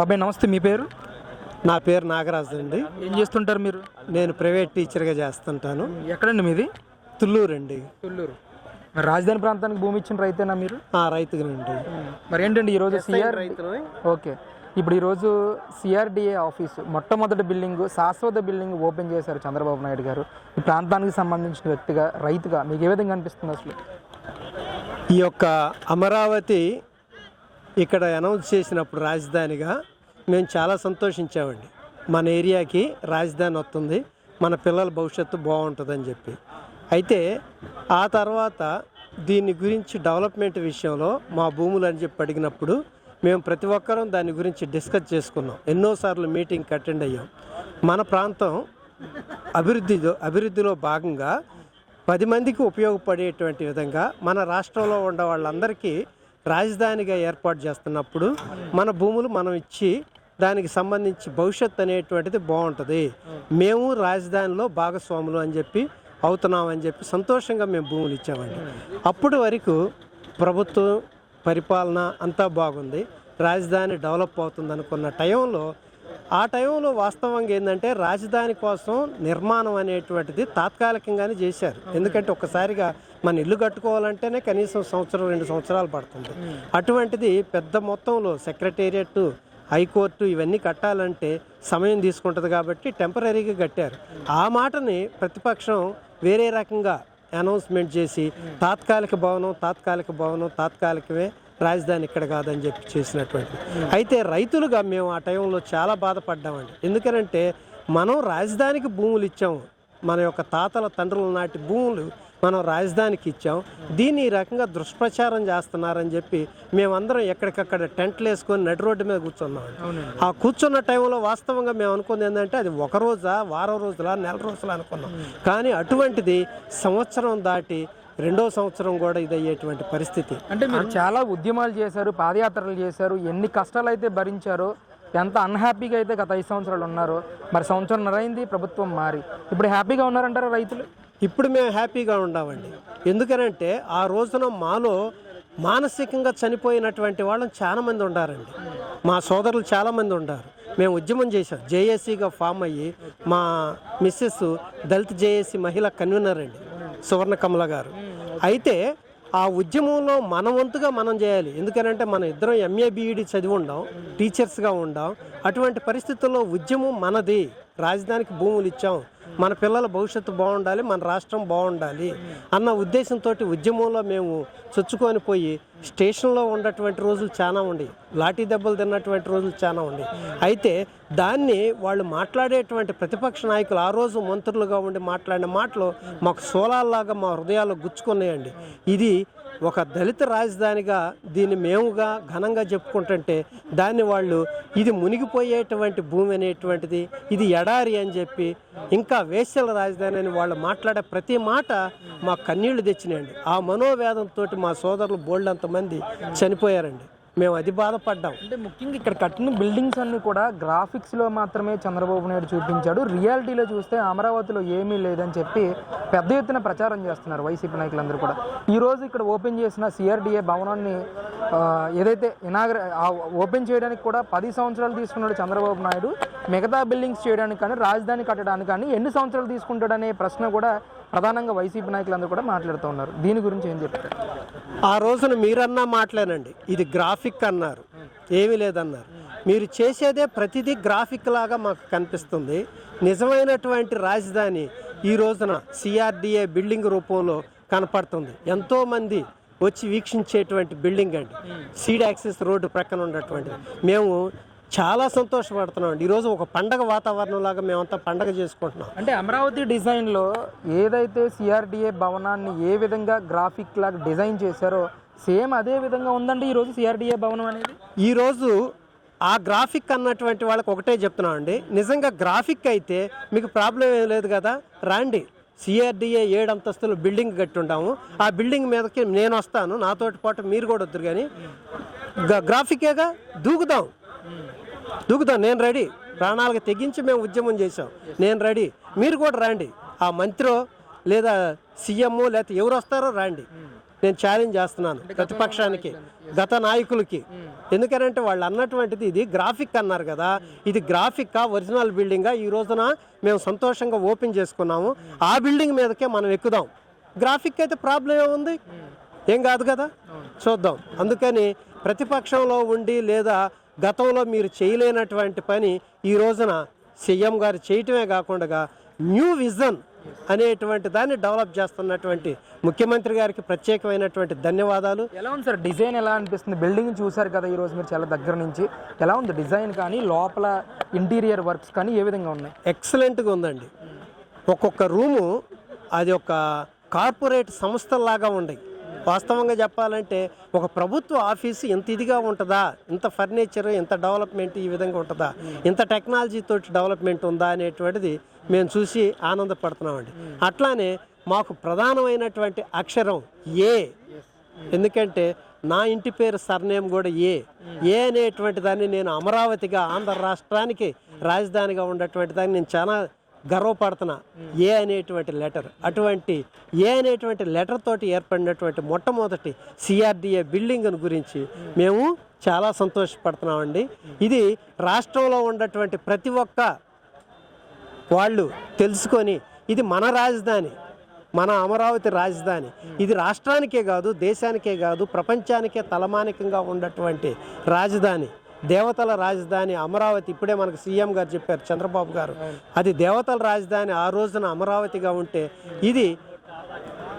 బాబాయ్ నమస్తే మీ పేరు? నా పేరు నాగరాజు అండి. ఏం చేస్తుంటారు మీరు? నేను ప్రైవేట్ టీచర్గా చేస్తుంటాను. ఎక్కడండి మీది? తుళ్ళూరు అండి. తుళ్ళూరు. మరి రాజధాని ప్రాంతానికి భూమి ఇచ్చిన రైతేనా మీరు? ఆ రైతుగానండి మరి ఏంటండి ఈరోజు సిఆర్ ఓకే. ఇప్పుడు ఈరోజు సిఆర్డిఏ ఆఫీసు మొట్టమొదటి బిల్డింగ్ శాశ్వత బిల్డింగ్ ఓపెన్ చేశారు చంద్రబాబు నాయుడు గారు. ఈ ప్రాంతానికి సంబంధించిన వ్యక్తిగా రైతుగా మీకు ఏ విధంగా అనిపిస్తుంది అసలు? ఈ యొక్క అమరావతి ఇక్కడ అనౌన్స్ చేసినప్పుడు రాజధానిగా మేము చాలా సంతోషించామండి. మన ఏరియాకి రాజధాని వస్తుంది మన పిల్లల భవిష్యత్తు బాగుంటుందని చెప్పి. అయితే ఆ తర్వాత దీని గురించి డెవలప్మెంట్ విషయంలో మా భూములు అని చెప్పి అడిగినప్పుడు మేము ప్రతి ఒక్కరం దాని గురించి డిస్కస్ చేసుకున్నాం. ఎన్నోసార్లు మీటింగ్కి అటెండ్ అయ్యాం. మన ప్రాంతం అభివృద్ధిలో అభివృద్ధిలో భాగంగా పది మందికి ఉపయోగపడేటువంటి విధంగా మన రాష్ట్రంలో ఉన్న వాళ్ళందరికీ రాజధానిగా ఏర్పాటు చేస్తున్నప్పుడు మన భూములు మనం ఇచ్చి దానికి సంబంధించి భవిష్యత్ అనేటువంటిది బాగుంటుంది. మేము రాజధానిలో భాగస్వాములు అని చెప్పి అవుతున్నామని చెప్పి సంతోషంగా మేము భూములు ఇచ్చామండి. అప్పటి వరకు ప్రభుత్వం పరిపాలన అంతా బాగుంది. రాజధాని డెవలప్ అవుతుంది అనుకున్న టైంలో ఆ టైంలో వాస్తవంగా ఏంటంటే రాజధాని కోసం నిర్మాణం అనేటువంటిది తాత్కాలికంగానే చేశారు. ఎందుకంటే ఒక్కసారిగా మన ఇల్లు కట్టుకోవాలంటేనే కనీసం సంవత్సరం రెండు సంవత్సరాలు పడుతుంది. అటువంటిది పెద్ద మొత్తంలో సెక్రటేరియట్ హైకోర్టు ఇవన్నీ కట్టాలంటే సమయం తీసుకుంటుంది కాబట్టి టెంపరీగా కట్టారు. ఆ మాటని ప్రతిపక్షం వేరే రకంగా అనౌన్స్మెంట్ చేసి తాత్కాలిక భవనం తాత్కాలిక భవనం తాత్కాలికమే రాజధాని ఇక్కడ కాదని చెప్పి చేసినటువంటి అయితే రైతులుగా మేము ఆ టైంలో చాలా బాధపడ్డామండి. ఎందుకనంటే మనం రాజధానికి భూములు ఇచ్చాము. మన యొక్క తాతల తండ్రుల నాటి భూములు మనం రాజధానికి ఇచ్చాం. దీన్ని ఈ రకంగా దుష్ప్రచారం చేస్తున్నారని చెప్పి మేమందరం ఎక్కడికక్కడ టెంట్లు వేసుకొని నడి రోడ్డు మీద కూర్చున్నాం. ఆ కూర్చున్న టైంలో వాస్తవంగా మేము అనుకుంది ఏంటంటే అది ఒక రోజా వారం రోజులా నెల రోజులా అనుకున్నాం. కానీ అటువంటిది సంవత్సరం దాటి రెండో సంవత్సరం కూడా ఇది అయ్యేటువంటి పరిస్థితి. అంటే మీరు చాలా ఉద్యమాలు చేశారు పాదయాత్రలు చేశారు ఎన్ని కష్టాలు అయితే భరించారో ఎంత అన్హ్యాపీగా అయితే గత ఐదు సంవత్సరాలు ఉన్నారో మరి సంవత్సరం అయింది ప్రభుత్వం మారి. ఇప్పుడు హ్యాపీగా ఉన్నారంటారా రైతులు? ఇప్పుడు మేము హ్యాపీగా ఉండామండి ఎందుకనంటే ఆ రోజున మాలో మానసికంగా చనిపోయినటువంటి వాళ్ళని చాలామంది ఉండారండి. మా సోదరులు చాలామంది ఉండారు. మేము ఉద్యమం చేశాం. జేఏసీగా ఫామ్ అయ్యి మా మిస్సెస్ దళిత జేఏసీ మహిళా కన్వీనర్ అండి. సువర్ణ కమల గారు. అయితే ఆ ఉద్యమంలో మన వంతుగా మనం చేయాలి. ఎందుకనంటే మనం ఇద్దరం ఎంఏ బీఈడి చదివి ఉండాం టీచర్స్గా ఉండాం అటువంటి పరిస్థితుల్లో ఉద్యమం మనది. రాజధానికి భూములు ఇచ్చాం. మన పిల్లల భవిష్యత్తు బాగుండాలి మన రాష్ట్రం బాగుండాలి అన్న ఉద్దేశంతో ఉద్యమంలో మేము చొచ్చుకొని పోయి స్టేషన్లో ఉన్నటువంటి రోజులు చాలా ఉండి లాఠీ దెబ్బలు తిన్నటువంటి రోజులు చాలా ఉండి. అయితే దాన్ని వాళ్ళు మాట్లాడేటువంటి ప్రతిపక్ష నాయకులు ఆ రోజు మంత్రులుగా ఉండి మాట్లాడిన మాటలు మాకు సోలాల్లాగా మా హృదయాల్లో గుచ్చుకున్నాయండి. ఇది ఒక దళిత రాజధానిగా దీన్ని మేముగా ఘనంగా చెప్పుకుంటుంటే దాన్ని వాళ్ళు ఇది మునిగిపోయేటువంటి భూమి అనేటువంటిది ఇది ఎడారి అని చెప్పి ఇంకా వేశ్యల రాజధాని అని వాళ్ళు మాట్లాడే ప్రతి మాట మా కన్నీళ్ళు తెచ్చినాయండి. ఆ మనోవేదంతో మా సోదరులు బోల్డంతమంది చనిపోయారండి. మేము అది బాధపడ్డాం. అంటే ముఖ్యంగా ఇక్కడ కట్టిన బిల్డింగ్స్ అన్ని కూడా గ్రాఫిక్స్లో మాత్రమే చంద్రబాబు నాయుడు చూపించాడు. రియాలిటీలో చూస్తే అమరావతిలో ఏమీ లేదని చెప్పి పెద్ద ఎత్తున ప్రచారం చేస్తున్నారు వైసీపీ నాయకులందరూ కూడా. ఈ రోజు ఇక్కడ ఓపెన్ చేసిన సిఆర్డిఏ భవనాన్ని ఏదైతే ఇనాగ్ర ఓపెన్ చేయడానికి కూడా పది సంవత్సరాలు తీసుకున్నాడు చంద్రబాబు నాయుడు. మిగతా బిల్డింగ్స్ చేయడానికి కానీ రాజధాని కట్టడానికి కానీ ఎన్ని సంవత్సరాలు తీసుకుంటాడనే ప్రశ్న కూడా ప్రధానంగా వైసీపీ నాయకులందరూ కూడా మాట్లాడుతూ ఉన్నారు. దీని గురించి ఏం చెప్తారు ఆ రోజున మీరన్నా మాట్లాడండి. ఇది గ్రాఫిక్ అన్నారు. ఏమీ లేదన్నారు. మీరు చేసేదే ప్రతిదీ గ్రాఫిక్ లాగా మాకు కనిపిస్తుంది. నిజమైనటువంటి రాజధాని ఈ రోజున సిఆర్డిఏ బిల్డింగ్ రూపంలో కనపడుతుంది. ఎంతోమంది వచ్చి వీక్షించేటువంటి బిల్డింగ్ అండి. సీడ్ యాక్సెస్ రోడ్డు ప్రక్కన ఉన్నటువంటిది. మేము చాలా సంతోషపడుతున్నాం అండి ఈరోజు ఒక పండగ వాతావరణం లాగా మేమంతా పండగ చేసుకుంటున్నాం. అంటే అమరావతి డిజైన్లో ఏదైతే సిఆర్డిఏ భవనాన్ని ఏ విధంగా గ్రాఫిక్ లాగా డిజైన్ చేశారో సేమ్ అదే విధంగా ఉందండి ఈరోజు సిఆర్డిఏ భవనం అనేది? ఈరోజు ఆ గ్రాఫిక్ అన్నటువంటి వాళ్ళకి ఒకటే చెప్తున్నాం అండి నిజంగా గ్రాఫిక్ అయితే మీకు ప్రాబ్లం ఏం లేదు కదా? రాండి. సిఆర్డిఏ ఏడు అంతస్తులు బిల్డింగ్ కట్టి ఉంటాము ఆ బిల్డింగ్ మీదకి నేను వస్తాను. నాతోటి పాటు మీరు కూడా వద్దురు కానీ గ్రాఫికేగా దూకుదాం దూకుదాం నేను రెడీ. ప్రాణాలకు తెగించి మేము ఉద్యమం చేసాం నేను రెడీ. మీరు కూడా రండి. ఆ మంత్రో లేదా సీఎం లేకపోతే ఎవరు వస్తారో రండి. నేను ఛాలెంజ్ చేస్తున్నాను ప్రతిపక్షానికి గత నాయకులకి. ఎందుకనంటే వాళ్ళు అన్నటువంటిది ఇది గ్రాఫిక్ అన్నారు కదా. ఇది గ్రాఫిక్కా ఒరిజినల్ బిల్డింగా ఈ రోజున మేము సంతోషంగా ఓపెన్ చేసుకున్నాము. ఆ బిల్డింగ్ మీదకే మనం ఎక్కుదాం. గ్రాఫిక్ అయితే ప్రాబ్లం ఏముంది ఏం కాదు కదా? చూద్దాం. అందుకని ప్రతిపక్షంలో ఉండి లేదా గతంలో మీరు చేయలేనటువంటి పని ఈ రోజున సీఎం గారు చేయటమే కాకుండా న్యూ విజన్ అనేటువంటి దాన్ని డెవలప్ చేస్తున్నటువంటి ముఖ్యమంత్రి గారికి ప్రత్యేకమైనటువంటి ధన్యవాదాలు. ఎలా ఉంది సార్? డిజైన్ ఎలా అనిపిస్తుంది? బిల్డింగ్ చూసారు కదా ఈ రోజు మీరు చాలా దగ్గర నుంచి. ఎలా ఉంది డిజైన్ కానీ లోపల ఇంటీరియర్ వర్క్స్ కానీ ఏ విధంగా ఉన్నాయి? ఎక్సలెంట్గా ఉందండి. ఒక్కొక్క రూము అది ఒక కార్పొరేట్ సంస్థలాగా ఉన్నాయి వాస్తవంగా చెప్పాలంటే ఒక ప్రభుత్వ ఆఫీసు ఇంత ఇదిగా ఉంటుందా? ఇంత ఫర్నిచర్ ఇంత డెవలప్మెంట్ ఈ విధంగా ఉంటుందా? ఇంత టెక్నాలజీతో డెవలప్మెంట్ ఉందా అనేటువంటిది మేము చూసి ఆనందపడుతున్నామండి. అట్లానే మాకు ప్రధానమైనటువంటి అక్షరం ఏ. ఎందుకంటే నా ఇంటి పేరు సర్నేమ్ కూడా ఏ. ఏ అనేటువంటి దాన్ని నేను అమరావతిగా ఆంధ్ర రాష్ట్రానికి రాజధానిగా ఉన్నటువంటి దాన్ని నేను చాలా గర్వపడుతున్నా ఏ అనేటువంటి లెటర్? అటువంటి ఏ అనేటువంటి లెటర్ తోటి ఏర్పడినటువంటి మొట్టమొదటి సిఆర్డిఏ బిల్డింగ్ గురించి మేము చాలా సంతోషపడుతున్నామండి. ఇది రాష్ట్రంలో ఉన్నటువంటి ప్రతి ఒక్క వాళ్ళు తెలుసుకొని ఇది మన రాజధాని మన అమరావతి రాజధాని. ఇది రాష్ట్రానికే కాదు దేశానికే కాదు ప్రపంచానికే తలమానికంగా ఉన్నటువంటి రాజధాని. దేవతల రాజధాని అమరావతి ఇప్పుడే మనకు సీఎం గారు చెప్పారు చంద్రబాబు గారు. అది దేవతల రాజధాని ఆ రోజున అమరావతిగా ఉంటే ఇది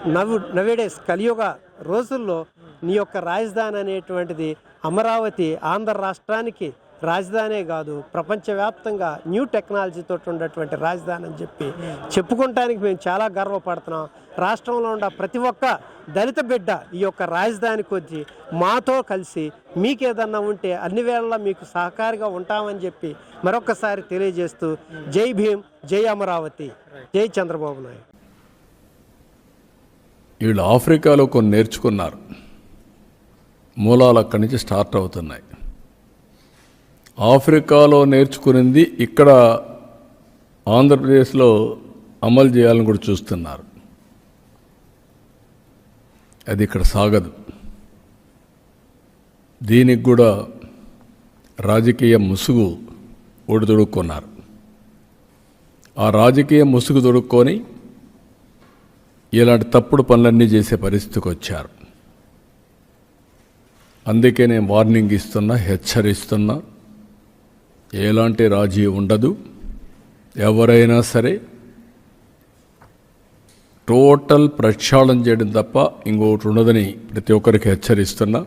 నవ్వు నవేడేస్ కలియుగ రోజుల్లో నీ యొక్క రాజధాని అనేటువంటిది అమరావతి ఆంధ్ర రాష్ట్రానికి రాజధానే కాదు ప్రపంచవ్యాప్తంగా న్యూ టెక్నాలజీతో ఉన్నటువంటి రాజధాని అని చెప్పి చెప్పుకోవటానికి మేము చాలా గర్వపడుతున్నాం. రాష్ట్రంలో ఉన్న ప్రతి ఒక్క దళిత బిడ్డ ఈ యొక్క రాజధానికి వచ్చి మాతో కలిసి మీకేదన్నా ఉంటే అన్ని వేళలా మీకు సహకారిగా ఉంటామని చెప్పి మరొకసారి తెలియజేస్తూ జై భీమ్ జై అమరావతి జై చంద్రబాబు నాయుడు. వీళ్ళు ఆఫ్రికాలో కొన్ని నేర్చుకున్నారు. మూలాలు అక్కడి నుంచి స్టార్ట్ అవుతున్నాయి. ఆఫ్రికాలో నేర్చుకునింది ఇక్కడ ఆంధ్రప్రదేశ్లో అమలు చేయాలని కూడా చూస్తున్నారు. అది ఇక్కడ సాగదు. దీనికి కూడా రాజకీయ ముసుగు ఒడిదొడుక్కున్నారు ఆ రాజకీయ ముసుగు తొడుక్కొని ఇలాంటి తప్పుడు పనులన్నీ చేసే పరిస్థితికి వచ్చారు. అందుకే నేను వార్నింగ్ ఇస్తున్నా హెచ్చరిస్తున్నా. ఎలాంటి రాజీ ఉండదు. ఎవరైనా సరే టోటల్ ప్రక్షాళన చేయడం తప్ప ఇంకోటి ఉండదని ప్రతి ఒక్కరికి హెచ్చరిస్తున్నా.